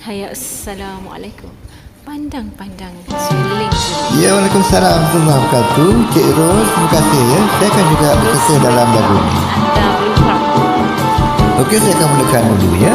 Hai, Assalamualaikum. Pandang-pandang seling Ya, Waalaikumsalam warahmatullahi wabarakatuh. Cik Ros, terima kasih ya. Saya akan juga berserta dalam lagu ini. Okey, saya akan mulakan dulu ya.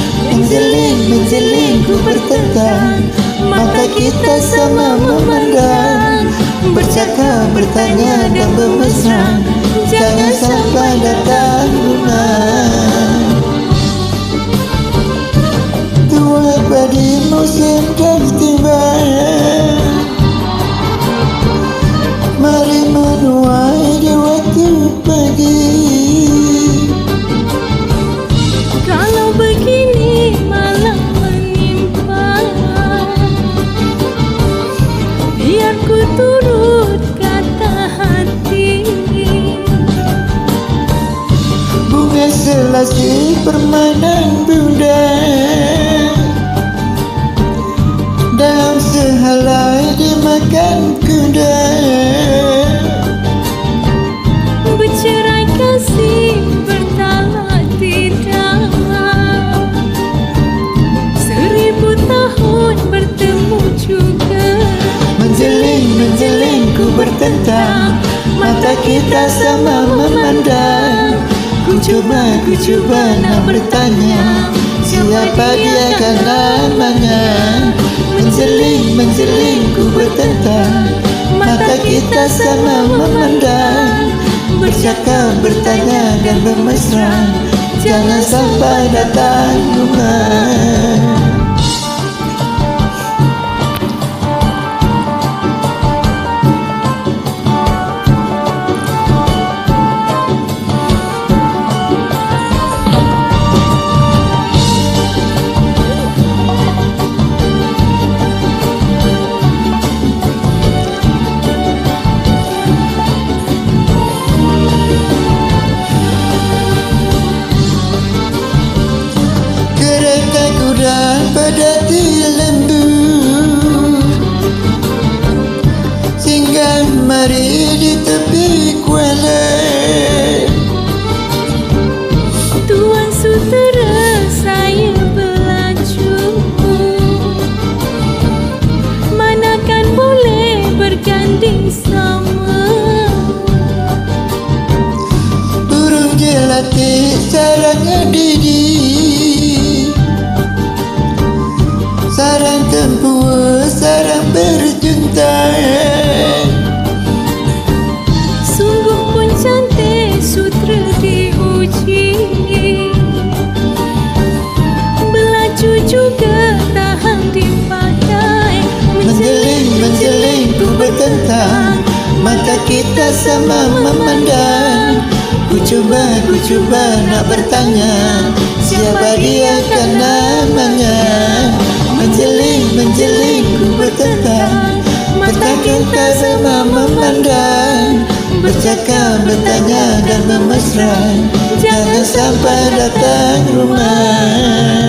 Menjeling, menjeling ku bertentang Mata kita sama memandang. Bercakap, bertanya dan bermesra Jangan sampai datang rumah Tua pada musim dah tiba. Mari menuai di waktu pagi permainan budak Dalam sehelai dimakan kuda. Bercerai kasih bertalak tidak. Seribu tahun bertemu juga. Menjeling, menjeling ku bertentang. Mata kita sama cuba, ku cuba nak bertanya Siapa dia kan namanya? Menjeling, menjeling ku bertentang Mata kita sama memandang. Bercakap, bertanya dan bermesra Jangan sampai datang rumah pada lembu Singgah mari di tepi kuala. Tuan sutera saya berlaju Manakan boleh berganding sama. Burung jelati sarang didi berjuntai Sungguh pun cantik sutera diuji. Belaju juga tahan dipakai Menjeling, menjeling ku bertentang. Mata kita sama memandang. Ku cuba, ku cuba nak bertanya Siapa dia kan namanya? Menjeling, menjeling ku bertentang kita memandang Bercakap, bertanya dan bermesra Jangan sampai datang rumah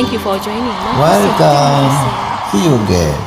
Thank you for joining. Welcome. See you again.